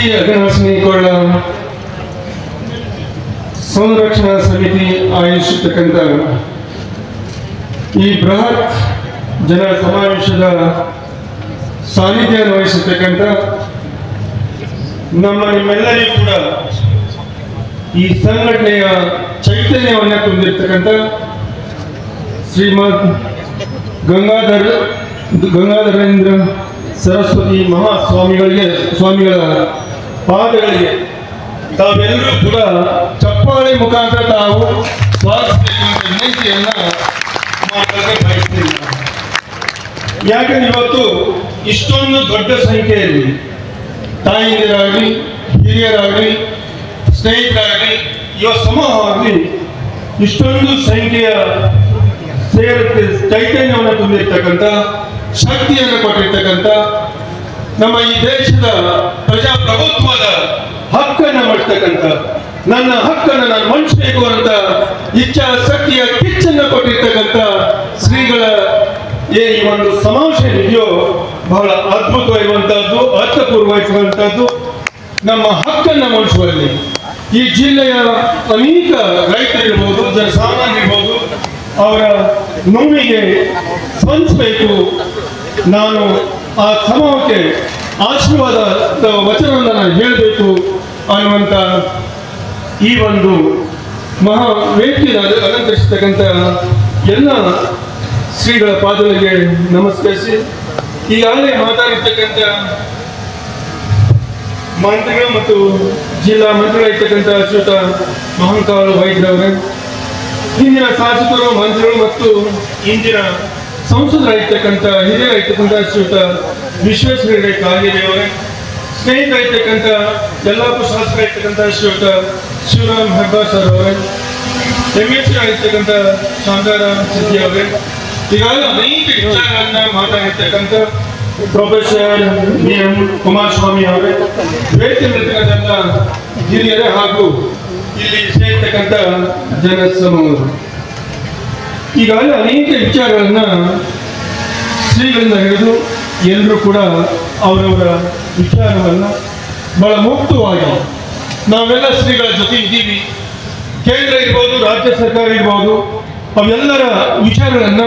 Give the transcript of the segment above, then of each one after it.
ಸಮಿತಿ ಅಘನಾಶಿನಿ ಕೊಳ್ಳ ಸಂರಕ್ಷಣಾ ಸಮಿತಿ ಆಯೋಜಿಸಿರ್ತಕ್ಕಂಥ ಈ ಬೃಹತ್ ಜನ ಸಮಾವೇಶದ ಸಾನ್ನಿಧ್ಯ ವಹಿಸಿರ್ತಕ್ಕಂಥ ನಮ್ಮ ನಿಮ್ಮೆಲ್ಲರಿಗೂ ಕೂಡ ಈ ಸಂಘಟನೆಯ ಚೈತನ್ಯವನ್ನು ತುಂಬಿರ್ತಕ್ಕಂಥ ಶ್ರೀಮದ್ ಗಂಗಾಧರ ಗಂಗಾಧರೇಂದ್ರ ಸರಸ್ವತಿ ಮಹಾಸ್ವಾಮಿಗಳಿಗೆ ಸ್ವಾಮಿಗಳ ಪಾದಗಳಿಗೆ. ತಾವೆಲ್ಲರೂ ಕೂಡ ಚಪ್ಪಾಳೆ ಮುಖಾಂತರ ತಾವು ಸ್ವಾಗತಿಸಬೇಕೆಂಬ ವಿನಂತಿಯನ್ನ ಮಾಡಲು ಬಯಸ್ತೀನಿ. ಯಾಕಂದ್ರೆ ಇವತ್ತು ಇಷ್ಟೊಂದು ದೊಡ್ಡ ಸಂಖ್ಯೆಯಲ್ಲಿ ತಾಯಿಂದಿರಾಗಲಿ, ಹಿರಿಯರಾಗಲಿ, ಸ್ನೇಹಿತರಾಗಲಿ, ಯುವ ಸಮೂಹವಾಗಲಿ ಇಷ್ಟೊಂದು ಸಂಖ್ಯೆಯ ಸೇರುತ್ತೆ, ಚೈತನ್ಯವನ್ನು ತುಂಬಿರ್ತಕ್ಕಂಥ, ಶಕ್ತಿಯನ್ನು ಕೊಟ್ಟಿರ್ತಕ್ಕಂಥ ನಮ್ಮ ಈ ದೇಶದ ಪ್ರಜಾಪ್ರಭುತ್ವದ ಹಕ್ಕನ್ನು ಮಾಡ್ತಕ್ಕಂಥ ನನ್ನ ಹಕ್ಕನ್ನು ನಾನು ಮಂಡಿಸಬೇಕು ಅಂತ ಇಚ್ಛಾ ಶಕ್ತಿಯ ಕಿಚ್ಚನ್ನು ಕೊಟ್ಟಿರ್ತಕ್ಕಂಥ ಶ್ರೀಗಳ ಏ ಈ ಒಂದು ಸಮಾವೇಶ ಇದೆಯೋ, ಬಹಳ ಅದ್ಭುತವಾಗಿರುವಂತಹದ್ದು ಅರ್ಥಪೂರ್ವವಾಗಿರುವಂತಹದ್ದು ನಮ್ಮ ಹಕ್ಕನ್ನು ಮಂಡಿಸುವಲ್ಲಿ. ಈ ಜಿಲ್ಲೆಯ ಅನೇಕ ರೈತರಿರ್ಬೋದು ಜನಸಾಮಾನ್ಯರಿರ್ಬೋದು ಅವರ ನೋವಿಗೆ ಸ್ಪಂದಿಸಬೇಕು. ನಾನು ಆ ಸಮೂಹಕ್ಕೆ ಆಶೀರ್ವಾದ ವಚನವನ್ನು ನಾನು ಹೇಳಬೇಕು ಅನ್ನುವಂಥ ಈ ಒಂದು ಮಹಾ ವೇದಿಕೆಯನ್ನು ಅಲಂಕರಿಸತಕ್ಕಂಥ ಎಲ್ಲ ಶ್ರೀಗಳ ಪಾದಗಳಿಗೆ ನಮಸ್ಕರಿಸಿ, ಈಗಾಗಲೇ ಮಾತಾಡಿರ್ತಕ್ಕಂಥ ಮಂತ್ರಿಗಳು ಮತ್ತು ಜಿಲ್ಲಾ ಮಂತ್ರಿಗಳಿರ್ತಕ್ಕಂಥ ಶ್ರೀಯುತ ಮಹಂಕಾಳು ವೈದ್ಯರವರೇ, ಹಿಂದಿನ ಶಾಸಕರು, ಮಂತ್ರಿಗಳು ಮತ್ತು ಇಂದಿನ ಸಂಸದರಾಗಿರ್ತಕ್ಕಂಥ ಹಿರಿಯರಾಗಿರ್ತಕ್ಕಂಥ ಶ್ರೀಯುತ ವಿಶ್ವೇಶ್ವರ ಹೆಗಡೆ ಕಾಗೇರಿಯವರೇ ಸ್ನೇಹಿತರಾಗಿರ್ತಕ್ಕಂಥ ಯಲ್ಲಾಪುರ ಶಾಸಕರಾಗಿರ್ತಕ್ಕಂಥ ಶ್ರೀಯುತ ಶಿವರಾಮ್ ಹೆಬ್ಬಾರ್ ಸರ್ ಅವರೇ ಎಂ ಎಸ್ ಆಗಿರ್ತಕ್ಕಂಥ ಶಾಂತಾರಾಮ್ ಸಿದ್ದಿ ಅವರೇ ಈಗಾಗಲೇ ಅನೇಕ ವಿಚಾರಗಳನ್ನ ಮಾತಾಡಿರ್ತಕ್ಕಂಥ ಪ್ರೊಫೆಸರ್ ಬಿ ಎಂ ಕುಮಾರಸ್ವಾಮಿ ಅವರೇ ವೇದಿಕೆಯಲ್ಲಿರ್ತಕ್ಕಂಥ ಹಿರಿಯರೇ ಹಾಗೂ ಇಲ್ಲಿ ಸೇರ್ತಕ್ಕಂಥ ಜನ ಸಮೂಹರು ಈಗಾಗಲೇ ಅನೇಕ ವಿಚಾರಗಳನ್ನ ಶ್ರೀಗಳಿಂದ ಹಿಡಿದು ಎಲ್ಲರೂ ಕೂಡ ಅವರವರ ವಿಚಾರವನ್ನು ಬಹಳ ಮುಕ್ತವಾಗಿ ನಾವೆಲ್ಲ ಶ್ರೀಗಳ ಜೊತೆ ಇದ್ದೀವಿ. ಕೇಂದ್ರ ಇರ್ಬೋದು, ರಾಜ್ಯ ಸರ್ಕಾರ ಇರ್ಬೋದು, ಅವೆಲ್ಲರ ವಿಚಾರಗಳನ್ನು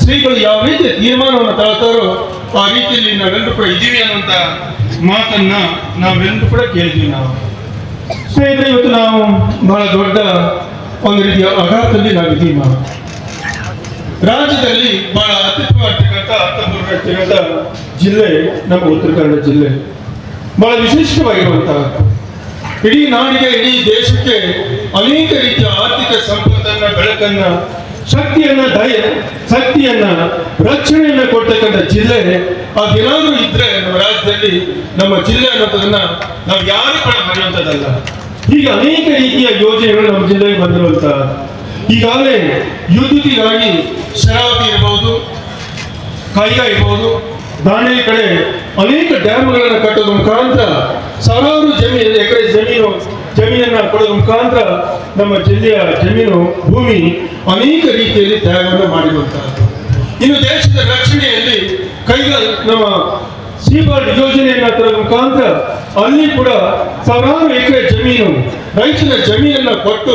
ಶ್ರೀಗಳು ಯಾವ ರೀತಿ ತೀರ್ಮಾನವನ್ನು ತಗೊಳ್ತಾರೋ ಆ ರೀತಿಯಲ್ಲಿ ನಾವೆಲ್ಲರೂ ಕೂಡ ಇದ್ದೀವಿ ಅನ್ನುವಂಥ ಮಾತನ್ನ ನಾವೆಲ್ಲರೂ ಕೂಡ ಕೇಳಿದ್ವಿ ನಾವು. ಸ್ನೇಹಿತರೆ, ಇವತ್ತು ನಾವು ಬಹಳ ದೊಡ್ಡ ಒಂದು ರೀತಿಯ ಆಘಾತದಲ್ಲಿ ನಾವಿದ್ದೀವಿ ನಾವು. ರಾಜ್ಯದಲ್ಲಿ ಬಹಳ ಅತ್ಯುತ್ತಮವಾಗಿರ್ತಕ್ಕಂಥ ಅರ್ಥಪೂರ್ಣವಾಗಿರ್ತಕ್ಕಂಥ ಜಿಲ್ಲೆ, ನಮ್ಮ ಉತ್ತರ ಕನ್ನಡ ಜಿಲ್ಲೆ. ಬಹಳ ವಿಶಿಷ್ಟವಾಗಿರುವಂತಹ ಇಡೀ ನಾಡಿಗೆ, ಇಡೀ ದೇಶಕ್ಕೆ ಅನೇಕ ರೀತಿಯ ಆರ್ಥಿಕ ಸಂಪತ್ತನ್ನ, ಬೆಳಕನ್ನ, ಶಕ್ತಿಯನ್ನ, ದಯ, ಶಕ್ತಿಯನ್ನ, ರಕ್ಷಣೆಯನ್ನ ಕೊಡ್ತಕ್ಕಂಥ ಜಿಲ್ಲೆ ಅದೇನಾದ್ರೂ ಇದ್ರೆ ನಮ್ಮ ರಾಜ್ಯದಲ್ಲಿ, ನಮ್ಮ ಜಿಲ್ಲೆ ಅನ್ನೋದನ್ನ ನಾವು ಯಾರು ಕೂಡ ಮರೆಯುವಂಥದ್ದಲ್ಲ. ಹೀಗೆ ಅನೇಕ ರೀತಿಯ ಯೋಜನೆಗಳು ನಮ್ಮ ಜಿಲ್ಲೆಗೆ ಬಂದಿರುವಂತ ಈಗಾಗಲೇ ವಿದ್ಯುತ್ತಿಗಾಗಿ ಶರಾವತಿ ಇರಬಹುದು, ಕೈಗ ಇರಬಹುದು, ದಾಂಡೇಲಿ ಕಡೆ ಅನೇಕ ಡ್ಯಾಮ್ಗಳನ್ನು ಕಟ್ಟೋದ್ರ ಮುಖಾಂತರ ಸಾವಿರಾರು ಜಮೀನು, ಎಕರೆ ಜಮೀನು, ಜಮೀನನ್ನ ಕೊಡೋದ್ರ ಮುಖಾಂತರ ನಮ್ಮ ಜಿಲ್ಲೆಯ ಜಮೀನು, ಭೂಮಿ ಅನೇಕ ರೀತಿಯಲ್ಲಿ ತ್ಯಾಗವನ್ನು ಮಾಡಿರುವಂತಹದ್ದು ಇನ್ನು ದೇಶದ ರಕ್ಷಣೆಯಲ್ಲಿ ಕೈಗ ನಮ್ಮ ಸೀಬರ್ಡ್ ಯೋಜನೆಯನ್ನ ತರುವ ಮುಖಾಂತರ ಅಲ್ಲಿ ಕೂಡ ಸಾವಿರಾರು ಎಕರೆ ಜಮೀನು, ರೈತನ ಜಮೀನನ್ನ ಕೊಟ್ಟು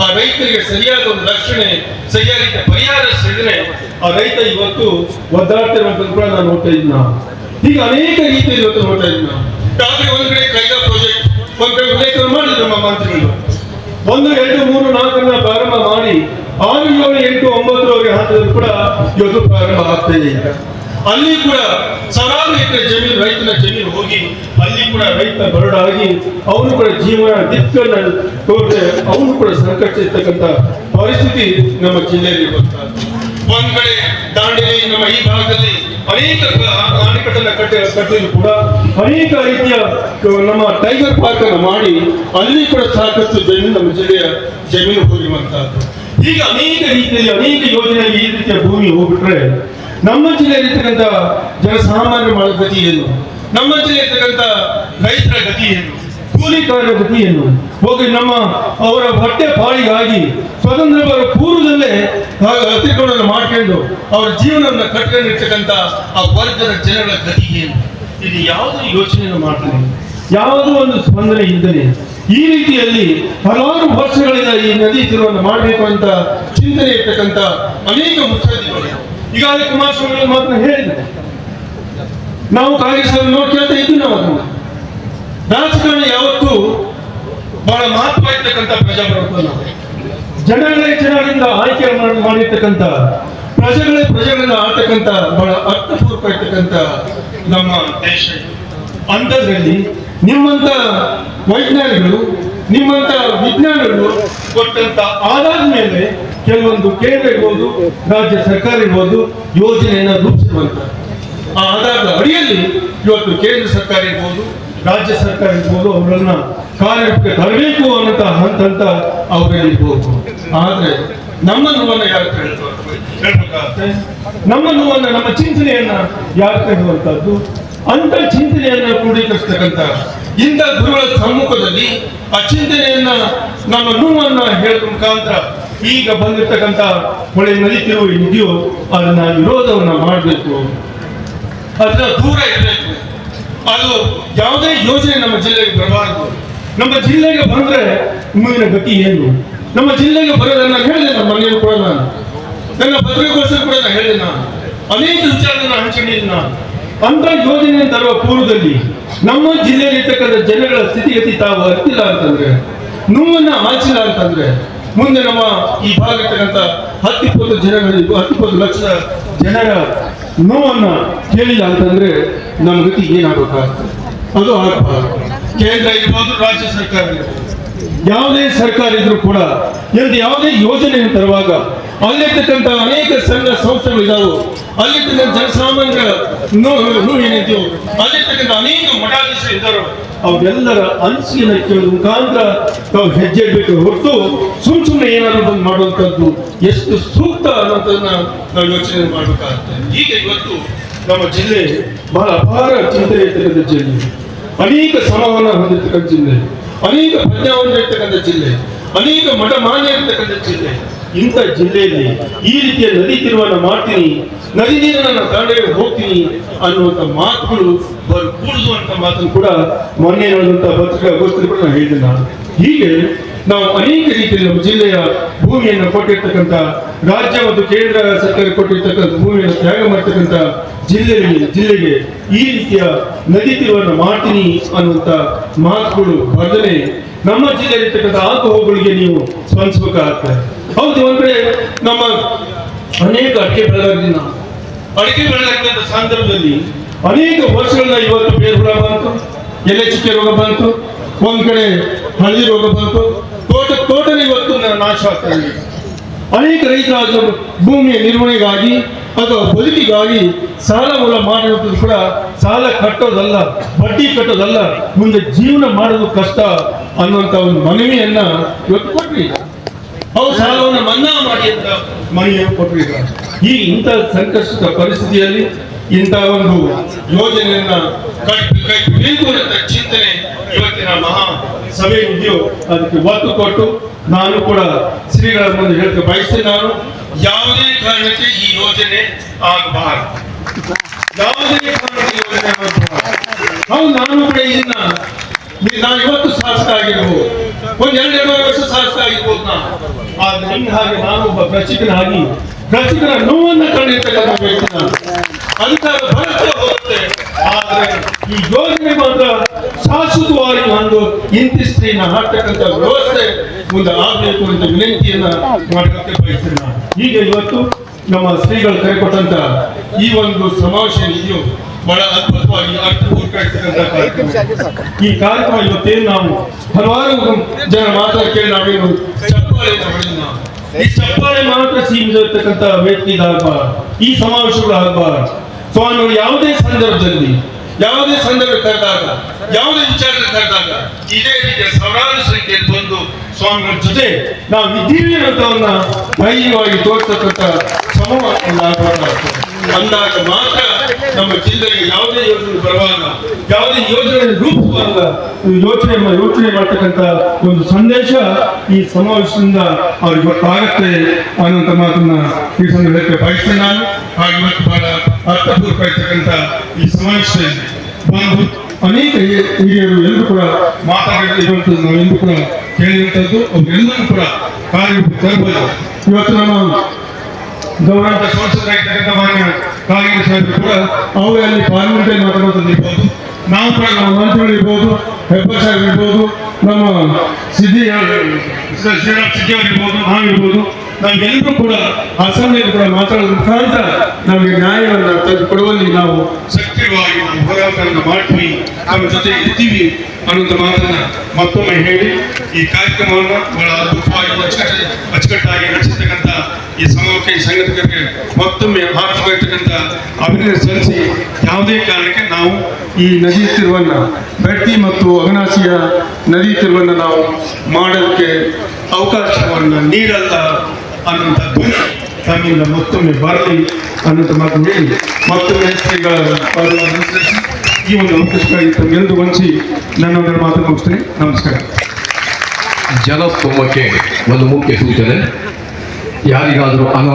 ಆ ರೈತರಿಗೆ ಸರಿಯಾದ ಒಂದು ರಕ್ಷಣೆ, ಸರಿಯಾದ ಪರಿಹಾರ ಸಿಗದೆ ಆ ರೈತ ಇವತ್ತು ಒದ್ದಾಡ್ತಿರುವಂತ ಕೂಡ ನಾನು ನೋಡ್ತಾ ಇದ್ದೀನಿ ನಾವು ಹೀಗೆ ಅನೇಕ ರೀತಿಯಲ್ಲಿ ಇವತ್ತು ನೋಡ್ತಾ ಇದ್ದೀನಿ ನಾವು ಒಂದ್ ಕಡೆ ಕೈಗಾ ಪ್ರಾಜೆಕ್ಟ್ ಒಂದ್ ಕಡೆ ಉಲ್ಲೇಖ ಮಾಡಿದ್ರು ನಮ್ಮ ಮಂತ್ರಿಗಳು. ಒಂದು, ಎರಡು, ಮೂರು, ನಾಲ್ಕನ್ನ ಪ್ರಾರಂಭ ಮಾಡಿ ಆರು ಏಳು ಎಂಟು ಒಂಬತ್ತರವರೆಗೆ ಹಂತದಲ್ಲಿ ಕೂಡ ಇವತ್ತು ಪ್ರಾರಂಭ ಆಗ್ತಾ ಇದೆ ಅಲ್ಲಿ ಕೂಡ ಸಾವಿರಾರು ಎಕರೆ ಜಮೀನು, ರೈತನ ಜಮೀನು ಹೋಗಿ ಅಲ್ಲಿ ಕೂಡ ರೈತ ಬರಡಾಗಿ ಅವನು ಕೂಡ ಜೀವನ ದಿಕ್ಕನ್ನು ತೋರದೆ ಅವನು ಕೂಡ ಸಂಕಷ್ಟ ಇರ್ತಕ್ಕಂಥ ಪರಿಸ್ಥಿತಿ ನಮ್ಮ ಜಿಲ್ಲೆಯಲ್ಲಿ ಬರ್ತದೆ ಒಂದ್ ಕಡೆ ದಾಂಡೇಲಿ, ನಮ್ಮ ಈ ಭಾಗದಲ್ಲಿ ಅನೇಕ ಅಣೆಕಟ್ಟನ್ನ ಕಟ್ಟೆ, ಕಟ್ಟಿದ್ರು ಕೂಡ ಅನೇಕ ರೀತಿಯ ನಮ್ಮ ಟೈಗರ್ ಪಾರ್ಕ್ ಅನ್ನು ಮಾಡಿ ಅಲ್ಲಿ ಕೂಡ ಸಾಕಷ್ಟು ಜಮೀನು ನಮ್ಮ ಜಿಲ್ಲೆಯ ಜಮೀನು ಹೋಗಿರುವಂತಹದ್ದು. ಈಗ ಅನೇಕ ರೀತಿಯಲ್ಲಿ, ಅನೇಕ ಯೋಜನೆಯಲ್ಲಿ ಈ ರೀತಿಯ ಭೂಮಿ ಹೋಗ್ಬಿಟ್ರೆ ನಮ್ಮ ಜಿಲ್ಲೆಯಲ್ಲಿರ್ತಕ್ಕಂಥ ಜನಸಾಮಾನ್ಯ ಮಾಡೋ ಗತಿ ಏನು? ನಮ್ಮ ಜಿಲ್ಲೆಯಲ್ಲಿರ್ತಕ್ಕಂಥ ರೈತರ ಗತಿ ಏನು? ಕೂಲಿಕಾರರ ಗತಿ ಏನು? ಹೋಗಿ ನಮ್ಮ ಅವರ ಬಟ್ಟೆ ಪಾಳಿಗಾಗಿ ಸ್ವತಂತ್ರ ಬರ ಪೂರ್ವದಲ್ಲೇ ಅತಿಕ್ರಮಣ ಮಾಡ್ಕೊಂಡು ಅವರ ಜೀವನವನ್ನು ಕಟ್ಕೊಂಡಿರ್ತಕ್ಕಂಥ ಆ ವರ್ಗದ ಜನಗಳ ಗತಿ ಏನು? ಇದು ಯಾವುದೇ ಯೋಚನೆಯನ್ನು ಮಾಡ್ತಾರೆ ಯಾವುದೋ ಒಂದು ಸ್ಪಂದನೆ ಇದ್ದರೆ ಈ ರೀತಿಯಲ್ಲಿ ಹಲವಾರು ವರ್ಷಗಳಿಂದ ಈ ನದಿ ತಿರುವನ್ನು ಮಾಡಬೇಕು ಅಂತ ಚಿಂತನೆ ಇರ್ತಕ್ಕಂಥ ಅನೇಕ ಮುತ್ಸದ್ದಿಗಳು ಈಗಾಗಲೇ ಕುಮಾರಸ್ವಾಮಿ ಮಾತ್ರ ಹೇಳಿದ್ದಾರೆ ನಾವು ಕಾಂಗ್ರೆಸ್ ಕೇಳ್ತಾ ಇದ್ವಿ ನಾವು ಅದನ್ನ. ರಾಜಕಾರಣ ಯಾವತ್ತೂ ಬಹಳ ಮಹತ್ವ ಇರ್ತಕ್ಕಂಥ ಪ್ರಜಾಪ್ರಭುತ್ವ ಜನಗಳೇ ಜನರಿಂದ ಆಯ್ಕೆ ಮಾಡಿ, ಮಾಡಿರ್ತಕ್ಕಂಥ ಪ್ರಜೆಗಳೇ ಪ್ರಜೆಗಳಿಂದ ಆಡ್ತಕ್ಕಂಥ ಬಹಳ ಅರ್ಥಪೂರ್ವಕ ಇರ್ತಕ್ಕಂಥ ನಮ್ಮ ದೇಶ. ಅಂಥದ್ರಲ್ಲಿ ನಿಮ್ಮಂತ ವೈಜ್ಞಾನಿಗಳು ನಿಮ್ಮಂತ ವಿಜ್ಞಾನಿಗಳು ಕೊಟ್ಟಂತ ಆಧಾರದ ಮೇಲೆ ಕೆಲವೊಂದು ಕೇಂದ್ರ ಇರ್ಬೋದು, ರಾಜ್ಯ ಸರ್ಕಾರ ಇರ್ಬೋದು, ಯೋಜನೆಯನ್ನ ರೂಪಿಸಿರುವಂತ. ಆ ಆಧಾರದ ಅಡಿಯಲ್ಲಿ ಇವತ್ತು ಕೇಂದ್ರ ಸರ್ಕಾರ ಇರ್ಬೋದು, ರಾಜ್ಯ ಸರ್ಕಾರ ಇರ್ಬೋದು, ಅವರನ್ನ ಕಾರ್ಯಕ್ಕೆ ತರಬೇಕು ಅನ್ನೋ ಹಂತ ಹಂತ ಅವರಲ್ಲಿ ಇರ್ಬೋದು. ಆದ್ರೆ ನಮ್ಮ ನೋವನ್ನ ಯಾರು ಹೇಳ್ಬೇಕಾಗತ್ತೆ ನಮ್ಮ ನೋವನ್ನ, ನಮ್ಮ ಚಿಂತನೆಯನ್ನ ಯಾರು ಕೇಳುವಂತದ್ದು ಅಂತ ಚಿಂತನೆಯನ್ನ ಕ್ರೋಢೀಕರಿಸ್ತಕ್ಕಂಥ ಇಂಥ ಗುರುಗಳ ಸಮ್ಮುಖದಲ್ಲಿ ಆ ಚಿಂತನೆಯನ್ನ ನಮ್ಮ ನೋವನ್ನ ಹೇಳುವ ಮುಖಾಂತರ ಈಗ ಬಂದಿರ್ತಕ್ಕಂಥ ಹೊಳೆ ನದೀತಿರುವ ಇದೆಯೋ ಅದನ್ನ ವಿರೋಧವನ್ನ ಮಾಡಬೇಕು. ಅದರ ದೂರ ಇರಬೇಕು. ಅದು ಯಾವುದೇ ಯೋಜನೆ ನಮ್ಮ ಜಿಲ್ಲೆಗೆ ಬರಬಾರದು. ನಮ್ಮ ಜಿಲ್ಲೆಗೆ ಬಂದ್ರೆ ಮುಂದಿನ ಗತಿ ಏನು? ನಮ್ಮ ಜಿಲ್ಲೆಗೆ ಬರೋದನ್ನ ನಾನು ಹೇಳಿದೆ, ನಮ್ಮ ಮನೆಯಲ್ಲಿ ಕೂಡ ನಾನು. ನನ್ನ ಪತ್ರಿಕೋಸ್ಕರ ಕೂಡ ನಾನು ಹೇಳಿದೆ ನಾನು. ಅನೇಕ ವಿಚಾರಗಳನ್ನ ಹಂಚಿಕೊಂಡಿದ್ದೀನಿ ನಾನು. ಅಂತ ಯೋಜನೆ ತರುವ ಪೂರ್ವದಲ್ಲಿ ನಮ್ಮ ಜಿಲ್ಲೆಯಲ್ಲಿ ಇರ್ತಕ್ಕಂಥ ಜನಗಳ ಸ್ಥಿತಿಗತಿ ತಾವು ಅರ್ತಿಲ್ಲ ಅಂತಂದ್ರೆ, ನೋವನ್ನ ಆಚಿಲ್ಲ ಅಂತಂದ್ರೆ ಮುಂದೆ ನಮ್ಮ ಈ ಭಾಗ ಇರ್ತಕ್ಕಂಥ ಹತ್ತಿಪ್ಪತ್ತು ಜನಗಳಿಗೆ ಹತ್ತಿಪ್ಪತ್ತು ಲಕ್ಷ ಜನರ ನೋವನ್ನು ಕೇಳಿಲ್ಲ ಅಂತಂದ್ರೆ ನಮ್ಮ ಗತಿ ಏನಾಗಬೇಕಾಗುತ್ತೆ? ಅದು ಆಗಬಾರದು ಕೇಂದ್ರ ಇರ್ಬೋದು, ರಾಜ್ಯ ಸರ್ಕಾರ ಯಾವುದೇ ಸರ್ಕಾರ ಇದ್ರೂ ಕೂಡ ಎಂದು ಯಾವುದೇ ಯೋಜನೆಯನ್ನು ತರುವಾಗ ಅಲ್ಲಿರ್ತಕ್ಕಂಥ ಅನೇಕ ಸಂಘ ಸಂಸ್ಥೆಗಳು ಇದಾವೆ ಅಲ್ಲಿರ್ತಕ್ಕಂಥ ಜನಸಾಮಾನ್ಯರ ನೋವು ಏನಿದೆಯೋ, ಅಲ್ಲಿರ್ತಕ್ಕಂಥ ಅನೇಕ ಮಠಾಧೀಶರು ಇದ್ದಾರೋ. ಅವರೆಲ್ಲರ ಅನಿಸಿನ ಕೇಳೋದ್ರ ಮುಖಾಂತರ ತಾವು ಹೆಜ್ಜೆ ಬಿಟ್ಟು ಹೊರತು ಸುಮ್ ಸುಮ್ಮನೆ ಏನಾದ್ರು ಬಂದು ಮಾಡುವಂಥದ್ದು ಎಷ್ಟು ಸೂಕ್ತ ಅನ್ನೋದನ್ನ ನಾವು ಯೋಚನೆ ಮಾಡಬೇಕಾಗುತ್ತೆ. ಈಗ ಇವತ್ತು ನಮ್ಮ ಜಿಲ್ಲೆ ಬಹಳ ಅಪಾರ ಚಿಂತನೆ ಇರ್ತಕ್ಕಂಥ ಜಿಲ್ಲೆ. ಅನೇಕ ಸಮವನ್ನ ಹೊಂದಿರ್ತಕ್ಕಂಥ ಜಿಲ್ಲೆ. ಅನೇಕ ಪ್ರಜ್ಞಾವಂತ ಇರ್ತಕ್ಕಂಥ ಜಿಲ್ಲೆ. ಅನೇಕ ಮಠ ಮಾನ್ಯ ಇರ್ತಕ್ಕಂಥ ಜಿಲ್ಲೆ. ಇಂಥ ಜಿಲ್ಲೆಯಲ್ಲಿ ಈ ರೀತಿಯ ನದಿ ತಿರುವನ್ನ ಮಾಡ್ತೀನಿ, ನದಿ ನೀರನ್ನ ತಡೆ ಹೋಗ್ತೀನಿ ಅನ್ನುವಂಥ ಮಾತುಗಳು ಬರ್ ಕೂಡುದು ಅಂತ ಮಾತನ್ನು ಕೂಡ ಮೊನ್ನೆ ನಡೆದಂತ ಪತ್ರಿಕಾಗೋಷ್ಠಿ ಕೂಡ ನಾನು ಹೇಳಿದೆ ನಾನು ಹೀಗೆ ನಾವು ಅನೇಕ ರೀತಿಯಲ್ಲಿ ನಮ್ಮ ಜಿಲ್ಲೆಯ ಭೂಮಿಯನ್ನು ಕೊಟ್ಟಿರ್ತಕ್ಕಂಥ ರಾಜ್ಯ ಮತ್ತು ಕೇಂದ್ರ ಸರ್ಕಾರ ಕೊಟ್ಟಿರ್ತಕ್ಕಂಥ ಭೂಮಿಯನ್ನು ತ್ಯಾಗ ಮಾಡ್ತಕ್ಕಂಥ ಜಿಲ್ಲೆಯಲ್ಲಿ, ಜಿಲ್ಲೆಗೆ ಈ ರೀತಿಯ ನದಿ ತಿರುವನ್ನು ಮಾಡ್ತೀನಿ ಅನ್ನುವಂಥ ಮಾತುಗಳು ಬರ್ದನೆ ನಮ್ಮ ಜಿಲ್ಲೆಯಲ್ಲಿರ್ತಕ್ಕಂಥ ಆಗು ಹೋಗುಗಳಿಗೆ ನೀವು ಸ್ಪಂದಿಸಬೇಕಾಗ್ತದೆ. ಹೌದು, ಒಂದ್ ನಮ್ಮ ಅನೇಕ ಅಡಿಕೆ ಬೆಳೆಗಾರರಿಂದ ಅಡಿಕೆ ಬೆಳೆದಾಗ್ತಕ್ಕಂಥ ಸಂದರ್ಭದಲ್ಲಿ ಅನೇಕ ವರ್ಷಗಳನ್ನ ಇವತ್ತು ಬೇರು ಹುಳ ಬಂತು, ಎಲೆ ಚುಕ್ಕೆ ರೋಗ ಬಂತು, ಒಂದ್ ಕಡೆ ಹಳದಿ ರೋಗ ಬಂತು, ತೋಟ, ತೋಟನೇ ಇವತ್ತು ನಾಶ ಆಗ್ತಾ ಇದೆ. ಅನೇಕ ರೈತರ ಭೂಮಿಯ ನಿರ್ವಹಣೆಗಾಗಿ ಅಥವಾ ಬದುಕಿಗಾಗಿ ಸಾಲ ಮೂಲ ಮಾಡಿರೋದು ಕೂಡ ಸಾಲ ಕಟ್ಟೋದಲ್ಲ, ಬಡ್ಡಿ ಕಟ್ಟೋದಲ್ಲ, ಮುಂದೆ ಜೀವನ ಮಾಡೋದು ಕಷ್ಟ ಅನ್ನುವಂತ ಒಂದು ಮನವಿಯನ್ನ ಇವತ್ತು ಕೊಟ್ರಿ ಅವ್ರು ಸಾಲವನ್ನು ಮನ್ನಾ ಮಾಡಿ ಅಂತ ಕೊಟ್ಟಿದ್ದಾರೆ. ಈ ಇಂಥ ಸಂಕಷ್ಟದ ಪರಿಸ್ಥಿತಿಯಲ್ಲಿ ಇಂಥ ಒಂದು ಯೋಜನೆಯನ್ನ ಕಟ್ಟಿ ಕಟ್ಟಬೇಕು ಅಂತ ಚಿಂತನೆ ಇವತ್ತಿನ ಮಹಾ ಸಭೆ ಇದೆಯೋ ಅದಕ್ಕೆ ಒತ್ತು ಕೊಟ್ಟು ನಾನು ಕೂಡ ಶ್ರೀಗಳ ಮುಂದೆ ಹೇಳಕ್ಕೆ ಬಯಸ್ತೇನೆ ನಾನು. ಯಾವುದೇ ಕಾರಣಕ್ಕೆ ಈ ಯೋಜನೆ ಆಗಬಾರದು. ಯಾವುದೇ ಕಾರಣಕ್ಕೆ ಯೋಜನೆ ಆಗಬಾರದು. ಹೌದು ನಾನು ಕೂಡ ಇದನ್ನ ನಾನು ಇವತ್ತು ಶಾಸಕ ಆಗಿರ್ಬೋದು. ಒಂದ್ ಎರಡು ಎರಡೂವರೆ ವರ್ಷ ಸಾಧಿಸ್ತಾ ಆಗಿರ್ಬೋದು ನಾನು ಆದ್ರೆ ಹಾಗೆ ನಾನು ಒಬ್ಬ ಕೃಷಿಕನಾಗಿ ಕೃಷಿಕನ ನೋವನ್ನ ಕಂಡಿರ್ತಕ್ಕಂಥ ವ್ಯಕ್ತಿ ಅಧಿಕಾರ ಬರುತ್ತೆ ಹೋಗುತ್ತೆ. ಆದ್ರೆ ಈ ಯೋಜನೆ ಮಾತ್ರ ಶಾಶ್ವತವಾಗಿ ಒಂದು ಇಂತಿಸ್ತ್ರೀನ ಹಾಕ್ತಕ್ಕಂಥ ವ್ಯವಸ್ಥೆ ಮುಂದೆ ಆಗಬೇಕು ಅಂತ ವಿನಂತಿಯನ್ನ ಮಾಡೋದಕ್ಕೆ ಬಯಸ್ತೇನೆ ಈಗ ಇವತ್ತು ನಮ್ಮ ಶ್ರೀಗಳು ಕರೆಕೊಟ್ಟಂತ ಈ ಒಂದು ಸಮಾವೇಶ ಇದೆಯೋ ಬಹಳ ಅದ್ಭುತವಾಗಿ ಕಾರ್ಯಕ್ರಮ ಈ ಕಾರ್ಯಕ್ರಮ ಇವತ್ತೇನು ನಾವು ಹಲವಾರು ಜನ ಮಾತಾಡಿ ಕೇಳಿ ನಾವೇನು ನಾವು ಈ ಚಪ್ಪಾಳೆ ಮಾತ್ರ ಸೀಮಿತ ಇರ್ತಕ್ಕಂಥ ವ್ಯಕ್ತಿ ಇದಾಗಬಾರದು ಈ ಸಮಾವೇಶಗಳು ಆಗಬಾರ. ಸ್ವಾಮಿಗಳು ಯಾವುದೇ ಸಂದರ್ಭದಲ್ಲಿ ಯಾವುದೇ ಸಂದರ್ಭ ಕರೆದಾಗ ಯಾವುದೇ ವಿಚಾರ ಕರೆದಾಗ ಇದೇ ರೀತಿಯ ಸಾವಿರಾರು ಸಂಖ್ಯೆಯಲ್ಲಿ ಬಂದು ಸ್ವಾಮಿಗಳ ಜೊತೆ ನಾವು ಇದ್ದೀವಿ ಅನ್ನೋದನ್ನ ಧೈರ್ಯವಾಗಿ ತೋರ್ತಕ್ಕಂಥ ಸಮವಾಗ್ತದೆ ಅಂದಾಗ ಮಾತ್ರ ನಮ್ಮ ಜಿಲ್ಲೆಗೆ ಯಾವುದೇ ಯೋಜನೆ ಬರುವಾಗ ಯಾವುದೇ ಯೋಜನೆ ರೂಪಿಸುವಾಗ ಯೋಚನೆ ಯೋಚನೆ ಮಾಡ್ತಕ್ಕಂಥ ಒಂದು ಸಂದೇಶ ಈ ಸಮಾವೇಶದಿಂದ ಅವ್ರಿಗೆ ಗೊತ್ತಾಗತ್ತೆ ಅನ್ನುವಂಥ ಮಾತನ್ನ ಈ ಸಂದರ್ಭಕ್ಕೆ ಬಯಸ್ತೇನೆ ನಾನು. ಹಾಗೆ ಮತ್ತು ಬಹಳ ಅರ್ಥಪೂರ್ವಕ ಇರ್ತಕ್ಕಂಥ ಈ ಸಮಾವೇಶ ಬಂದು ಅನೇಕ ಹಿರಿಯ- ಹಿರಿಯರು ಎಲ್ಲರೂ ಕೂಡ ಮಾತಾಡಿರುವಂಥದ್ದು ನಾವೆಲ್ಲರೂ ಕೂಡ ಕೇಳಿರುವಂಥದ್ದು ಅವರೆಲ್ಲರೂ ಕೂಡ ಕಾರ್ಯ ತರಬಹುದು. ಇವತ್ತು ನಮ್ಮ ಗೌರವ ಸಂಸದರಾಗಿರ್ತಕ್ಕಂಥ ಮಾನ್ಯ ಕಾಗೇರಿ ಸಾಹೇಬರು ಕೂಡ ಅವರು ಅಲ್ಲಿ ಪಾರ್ಲಿಮೆಂಟಲ್ಲಿ ಇರ್ಬೋದು. ನಾವು ಕೂಡ ನಮ್ಮ ಮಂತ್ರಿಗಳಿರ್ಬೋದು, ಹೆಬ್ಬರ್ ಸಾಹೇಬ್ ಇರ್ಬೋದು ನಮ್ಮ ಸಿದ್ದಿ ಶ್ರೀರಾಮ್ ಸಿದ್ದಿ ಅವರು ಇರ್ಬೋದು ನಾವಿರ್ಬೋದು. ನಾವೆಲ್ಲರೂ ಕೂಡ ಅಸೆಂಬ್ಲಿಯಲ್ಲಿ ಕೂಡ ಮಾತಾಡೋದ್ರ ಮುಖಾಂತರ ನಮಗೆ ನ್ಯಾಯವನ್ನು ತಂದುಕೊಡುವಲ್ಲಿ ನಾವು ಸಕ್ರಿಯವಾಗಿ ನಾವು ಹೋರಾಟವನ್ನು ಮಾಡ್ತೀವಿ. ನಮ್ಮ ಜೊತೆ ಇರ್ತೀವಿ ಅನ್ನುವಂಥ ಮಾತನ್ನ ಮತ್ತೊಮ್ಮೆ ಹೇಳಿ ಈ ಕಾರ್ಯಕ್ರಮವನ್ನು ಬಹಳ ಅದ್ಭುತವಾಗಿ ಅಚ್ಚುಕಟ್ಟಾಗಿ ನಡೆಸಿರ್ತಕ್ಕಂಥ ಈ ಸಮಾವೇಶ ಈ ಸಂಘಟಕರಿಗೆ ಮತ್ತೊಮ್ಮೆ ಹಾಕಿರ್ತಕ್ಕಂಥ ಅಭಿನಂದನೆ ಸಲ್ಲಿಸಿ ಯಾವುದೇ ಕಾರಣಕ್ಕೆ ನಾವು ಈ ನದಿ ತಿರುವನ್ನ ಬೆಟ್ಟಿ ಮತ್ತು ಅಗನಾಸಿಯ ನದಿ ತಿರುವನ್ನು ನಾವು ಮಾಡೋದಕ್ಕೆ ಅವಕಾಶವನ್ನು ನೀಡಲ್ಲ ಅನ್ನುವಂಥ ಧ್ವನಿ ತಮ್ಮಿಂದ ಮತ್ತೊಮ್ಮೆ ಬರಲಿ ಅನ್ನುವಂಥ ಮಾತು ಹೇಳಿ ಮತ್ತೊಮ್ಮೆ ಶ್ರೀಗಳ ಅನುಸರಿಸಿ ಈ ಒಂದು ಅವಕಾಶಕ್ಕಾಗಿ ತಮ್ಮೆಲ್ಲರೂ ವಂಚಿ ನನ್ನ ಮಾತು ಮುಗಿಸ್ತೇನೆ. ನಮಸ್ಕಾರ. ಜನಸ್ತೋಮಕ್ಕೆ ಒಂದು ಮುಖ್ಯ ಸೂಚನೆ. ಯಾರಿಗಾದರೂ ಅನಾ